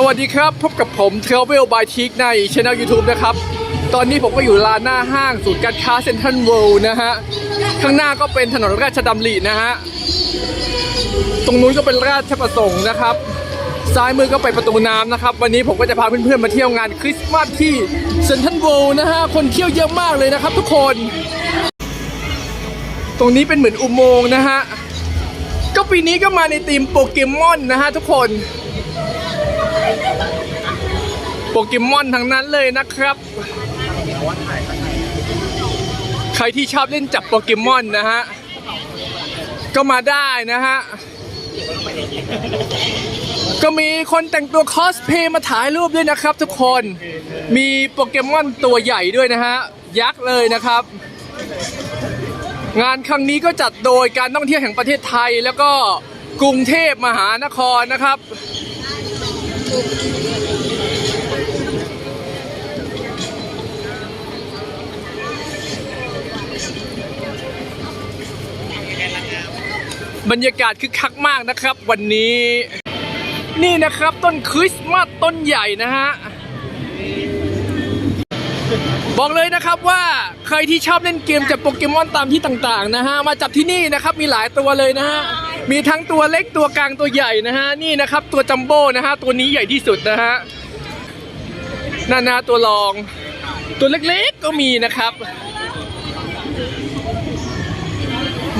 สวัสดีครับ พบกับผม Travel by t i k ในช anel YouTube นะครับ ตอนนี้ผมก็อยู่ลานหน้าห้างศูนย์การค้าเซ็นทรัลเวิลด์นะฮะ ข้างหน้าก็เป็นถนนราชดำรินะฮะ ตรงนู้นก็เป็นราชประสงค์นะครับ ซ้ายมือก็ไปประตูน้ำนะครับ วันนี้ผมก็จะพาเพื่อนๆมาเที่ยวงานคริสต์มาสที่เซ็นทรัลเวิลด์นะฮะ คนเที่ยวเยอะมากเลยนะครับทุกคน ตรงนี้เป็นเหมือนอุโมงค์นะฮะ ก็ปีนี้ก็มาในธีมโปเกมอนนะฮะทุกคน โปเกมอนทั้งนั้นเลยนะครับ ใครที่ชอบเล่นจับโปเกมอนนะฮะ ก็มาได้นะฮะ ก็มีคนแต่งตัวคอสเพย์มาถ่ายรูปด้วยนะครับทุกคน มีโปเกมอนตัวใหญ่ด้วยนะฮะ ยักษ์เลยนะครับ งานครั้งนี้ก็จัดโดยการท่องเที่ยวแห่งประเทศไทยแล้วก็กรุงเทพมหานครนะครับ บรรยากาศคึกคักมากนะครับ วันนี้ นี่นะครับต้นคริสต์มาสต้นใหญ่นะฮะบอกเลยนะครับว่าใครที่ชอบเล่นเกมจับโปเกมอนตามที่ต่างๆนะฮะมาจับที่นี่นะครับมีหลายตัวเลยนะฮะ มีทั้งตัวเล็กตัวกลางตัวใหญ่นะฮะนี่นะครับ ตัวจัมโบ้นะฮะตัวนี้ใหญ่ที่สุดนะฮะนานาตัวรอง ตัวเล็กๆก็มีนะครับ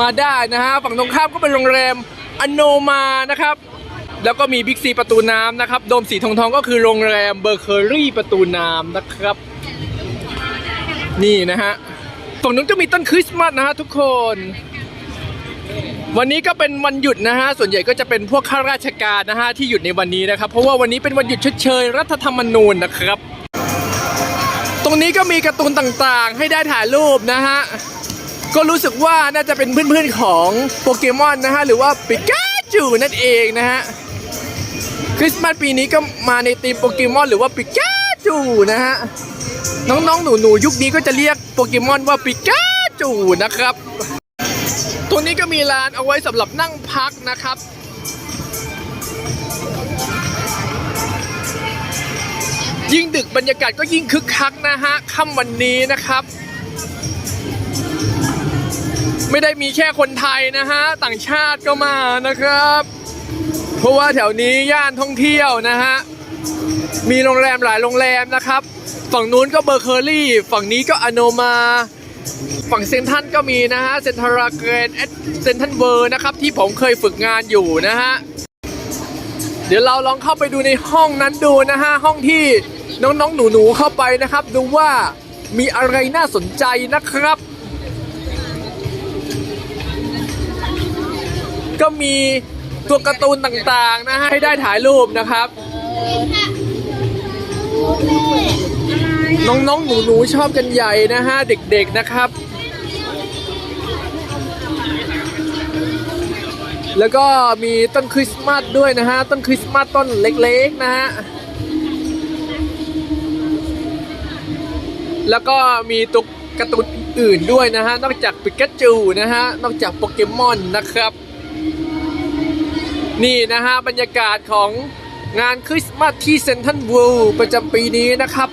มาได้นะฮะฝั่งตรงข้ามก็เป็นโรงแรมอโนมานะครับ แล้วก็มีบิ๊กซีประตูน้ำนะครับโดมสีทองทองก็คือโรงแรมเบอร์เคอรี่ประตูน้ำนะครับ นี่นะฮะฝั่งนู้นก็มีต้นคริสต์มาสนะฮะทุกคน วันนี้ก็เป็นวันหยุดนะฮะ ส่วนใหญ่ก็จะเป็นพวกข้าราชการนะฮะที่หยุดในวันนี้นะครับ เพราะว่าวันนี้เป็นวันหยุดชดเชยรัฐธรรมนูญนะครับ ตรงนี้ก็มีการ์ตูนต่างๆ ให้ได้ถ่ายรูปนะฮะ ก็รู้สึกว่าน่าจะเป็นเพื่อนๆของโปเกมอนนะฮะ หรือว่าปิกาจูนั่นเองนะฮะ คริสต์มาสปีนี้ก็มาในธีมโปเกมอนหรือว่าปิกาจูนะฮะ น้องๆ หนูๆ ยุคนี้ก็จะเรียกโปเกมอนว่าปิกาจูนะครับ ตรงนี้ก็มีลานเอาไว้สำหรับนั่งพักนะครับ ยิ่งดึกบรรยากาศก็ยิ่งคึกคักนะฮะค่ำวันนี้นะครับ ไม่ได้มีแค่คนไทยนะฮะ ต่างชาติก็มานะครับ เพราะว่าแถวนี้ย่านท่องเที่ยวนะฮะ มีโรงแรมหลายโรงแรมนะครับ ฝั่งนู้นก็เบอร์เคอรี่ ฝั่งนี้ก็อโนมา ฝั่งเซนทรันก็มีนะฮะเซนทราเกนเซนทันเวอร์นะครับที่ผมเคยฝึกงานอยู่นะฮะเดี๋ยวเราลองเข้าไปดูในห้องนั้นดูนะฮะห้องที่น้องๆหนูๆเข้าไปนะครับ ดูว่ามีอะไรน่าสนใจนะครับ ก็มีตัวการ์ตูนต่างๆนะฮะให้ได้ถ่ายรูปนะครับ น้องๆหนูๆชอบกันใหญ่นะฮะเด็กๆนะครับ แล้วก็มีต้นคริสต์มาสด้วยนะฮะต้นคริสต์มาสต้นเล็กๆนะฮะแล้วก็มีตัวการ์ตูนอื่นด้วยนะฮะ นอกจากปิกาจูนะฮะ นอกจากโปเกมอนนะครับ นี่นะฮะ บรรยากาศของงานคริสต์มาสที่เซนทัลวิลด์ประจำปีนี้นะครับ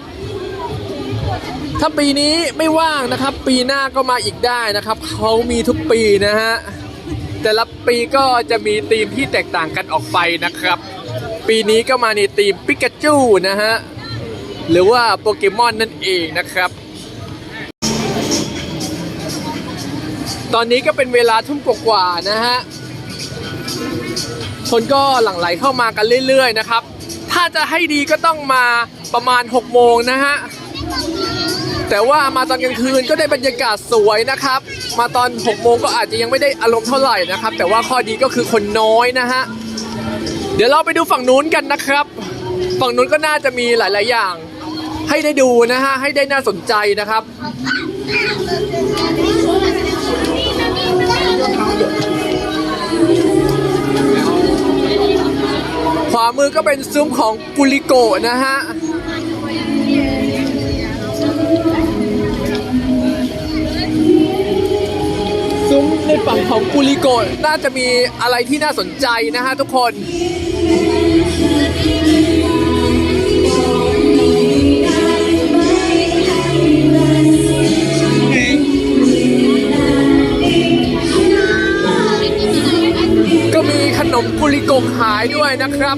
ถ้าปีนี้ไม่ว่างนะครับ ปีหน้าก็มาอีกได้นะครับเขามีทุกปีนะฮะแต่ละปีก็จะมีธีมที่แตกต่างกันออกไปนะครับ ปีนี้ก็มาในธีมปิกาจูนะฮะหรือว่าโปเกมอนนั่นเองนะครับ ตอนนี้ก็เป็นเวลาทุ่มกว่าๆนะฮะคนก็หลั่งไหลเข้ามากันเรื่อยๆนะครับ ถ้าจะให้ดีก็ต้องมาประมาณ 6 โมงนะฮะ แต่ว่ามาตอนกลางคืนก็ได้บรรยากาศสวยนะครับ มาตอน6โมงก็อาจจะยังไม่ได้อารมณ์เท่าไหร่นะครับ แต่ว่าข้อดีก็คือคนน้อยนะฮะ เดี๋ยวเราไปดูฝั่งนู้นกันนะครับ ฝั่งนู้นก็น่าจะมีหลาย ๆ อย่าง ให้ได้ดูนะฮะ ให้ได้น่าสนใจนะครับขวามือก็เป็นซุ้มของกุลิโกะนะฮะ ซุ้มในฝั่งของกุลิโกะน่าจะมีอะไรที่น่าสนใจนะฮะทุกคนก็มีขนมกุลิโกหายด้วยนะครับ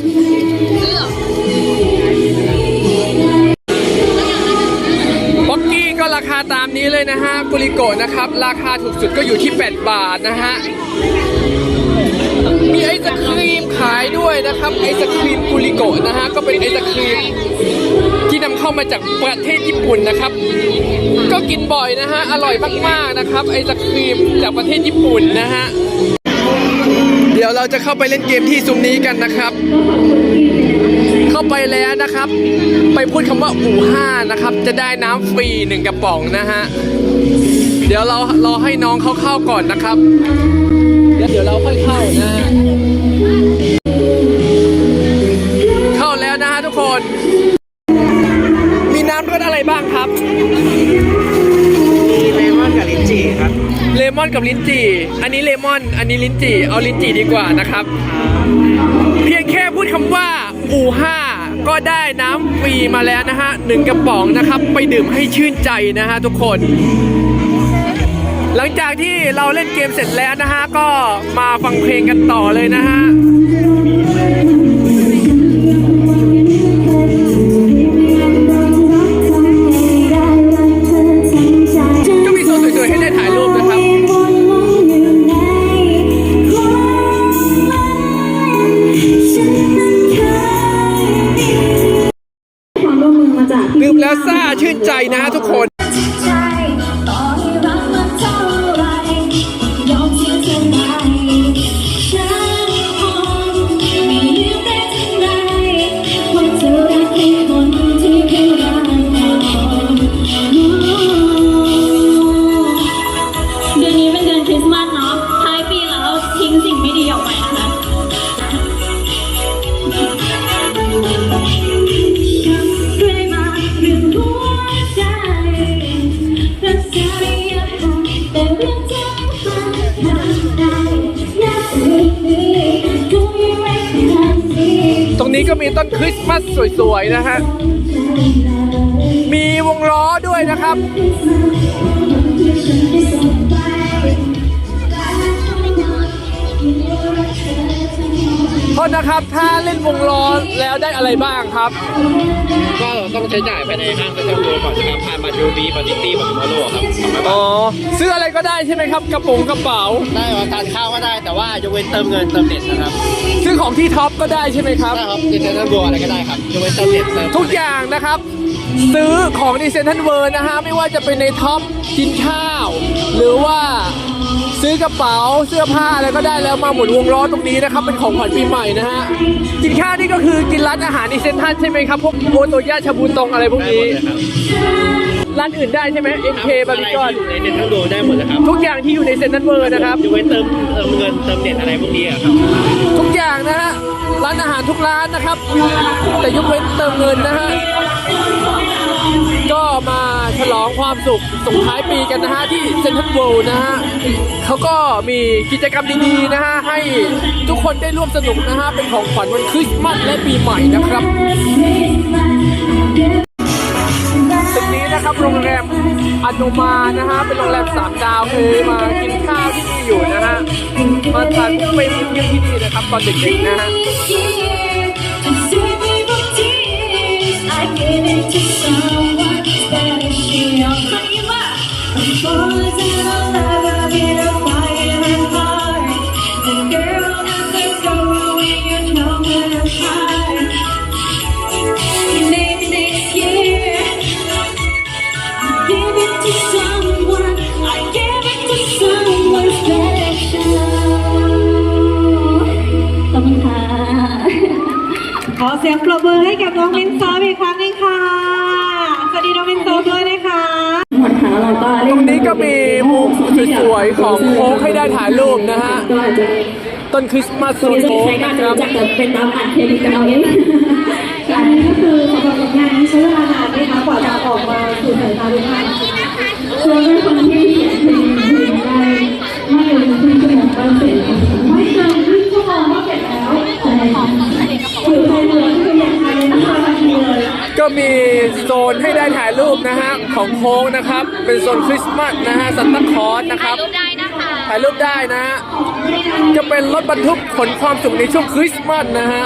เลยนะฮะกุลิโกะนะครับ ราคาถูกสุดก็อยู่ที่ 8 บาทนะฮะ มีไอศครีมขายด้วยนะครับ ไอศครีมกุลิโกะนะฮะ ก็เป็นไอศครีมที่นำเข้ามาจากประเทศญี่ปุ่นนะครับ ก็กินบ่อยนะฮะ อร่อยมากๆนะครับ ไอศครีมจากประเทศญี่ปุ่นนะฮะ เราจะเข้าไปเล่นเกมที่ซุ้มนี้กันนะครับ เข้าไปแล้วนะครับ ไปพูดคำว่าอู่ห้านะครับ จะได้น้ำฟรีหนึ่งกระป๋องนะฮะเดี๋ยวเรารอให้น้องเขาเข้าก่อนนะครับเดี๋ยวเดี๋ยวเราค่อยเข้านะเข้าแล้วนะฮะทุกคน มีน้ำรสอะไรบ้างครับ มอนกับลิ้นจี่ อันนี้เลมอน อันนี้ลิ้นจี่ เอาลิ้นจี่ดีกว่านะครับ เพียงแค่พูดคำว่าอูห้าก็ได้น้ำฟรีมาแล้วนะฮะหนึ่งกระป๋องนะครับ ไปดื่มให้ชื่นใจนะฮะทุกคน หลังจากที่เราเล่นเกมเสร็จแล้วนะฮะก็มาฟังเพลงกันต่อเลยนะฮะ ร่วมมือมาจากดื่มแล้วซ่าชื่นใจนะฮะทุกคน ตรงนี้ก็มีต้นคริสต์มาสสวยๆนะฮะ มีวงล้อด้วยนะครับ โทษนะครับ ถ้าเล่นวงล้อแล้วได้อะไรบ้างครับ ก็ต้องใช้จ่ายภายในห้างเซ็นทรัลเวิลด์ก่อนนะครับผ่านบัตรยูบีบัตรซิตี้บัตรมอโลครับอ๋อซื้ออะไรก็ได้ใช่ไหมครับ กระป๋องกระเป๋า ได้ว่าทานข้าวก็ได้แต่ว่ายกเว้นเติมเงินเติมเน็ตนะครับซื้อของที่ท็อปก็ได้ใช่ไหมครับได้ครับที่เซ็นทรัลเวิลด์อะไรก็ได้ครับยกเว้นเติมเน็ตเติมทุกอย่างนะครับ ซื้อของในเซ็นทรัลเวิร์นะฮะไม่ว่าจะเป็นในท็อปกินข้าว หรือว่า ซื้อกระเป๋าเสื้อผ้าอะไรก็ได้แล้วมาหมุนวงล้อตรงนี้นะครับ เป็นของขวัญปีใหม่นะฮะกินข้าวนี่ก็คือกินร้านอาหารในเซ็นทรัลใช่ไหมครับ พวกโอโตย่าชาบูตรงอะไรพวกได้หมนี้ดเลยครับร้านอื่นได้ใช่ไหมเอ็นเคบาริกอนอะไรที่อยู่ในเซ็นทรัลเวิลด์ได้หมดเลยครับทุกอย่างที่อยู่ในเซ็นทรัลเวิร์นะครับยกเว้นเติมเติมเงินเติมเน็ตอะไรพวกนี้อะครับทุกอย่างนะฮะร้านอาหารทุกร้านนะครับ แต่ยกเว้นเติมเงินนะฮะ ก็มาฉลองความสุขส่งท้ายปีกันนะฮะที่เซ็นทรัลเวิลด์นะฮะเขาก็มีกิจกรรมดีๆนะฮะให้ทุกคนได้ร่วมสนุกนะฮะเป็นของขวัญวันคริสต์มาสและปีใหม่นะครับตึกนี้นะครับโรงแรมอนุมานะฮะเป็นโรงแรมสามดาวเคยมากินข้าวที่นี่อยู่นะฮะมาทานไปเที่ยวที่นี่นะครับตอนเด็กๆนะฮะ I give it to someone that is real. I'm falling. เสียงปรบมือให้กับน้องมินซอฟอีกครั้งหนึงค่ะ สวัสดีน้องมินซอฟด้วยนะคะหมดค่ะเราก็ตเล่รงนี้ก็มีมุมสวยๆของโค้กให้ได้ถ่ายรูปนะฮะก็อาจจะต้นคริสต์มาสโซส่วนนใหญ่โค้กใช้ก็นะอาจคจะรับรู้จักแต่เป็นตามอ่านเครดิตกันเอาเองอันนี้ก็คือสำหรับผลงานนี้ใช้เวลานานไหมคะกว่าจะออกมาสู่สายตาทุกท่าน นะฮะของโค้งนะครับ เป็นโซนคริสต์มาสนะฮะซันตาคลอสนะครับรูปได้นะคะถ่ายายรูปได้นะฮะจะเป็นรถบรรทุกขนความสุขในช่วงคริสต์มาสนะฮะ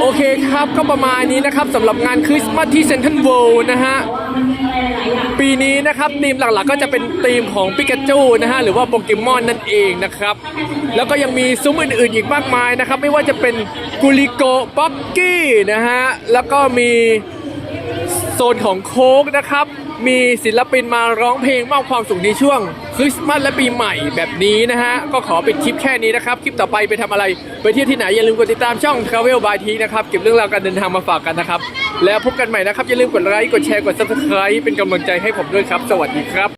โอเคครับก็ประมาณนี้นะครับสำหรับงานคริสต์มาสที่เซนทรัลเวิลด์นะฮะปีนี้นะครับธีมหลักๆก็จะเป็นธีมของปิกาจูนะฮะหรือว่าโปเกมอนนั่นเองนะครับแล้วก็ยังมีซุ้มอื่นๆอีกมากมายนะครับ ไม่ว่าจะเป็นกุลิโกป๊อกกี้นะฮะแล้วก็มี โซนของโค้กนะครับ มีศิลปินมาร้องเพลงมอบความสุขในช่วงคริสต์มาสและปีใหม่แบบนี้นะฮะ ก็ขอปิดคลิปแค่นี้นะครับ คลิปต่อไปไปทำอะไร ไปเที่ยวที่ไหน อย่าลืมกดติดตามช่อง Travel by T นะครับ เก็บเรื่องราวการเดินทางมาฝากกันนะครับ แล้วพบกันใหม่นะครับ อย่าลืมกดไลค์กดแชร์กด subscribe เป็นกำลังใจให้ผมด้วยครับ สวัสดีครับ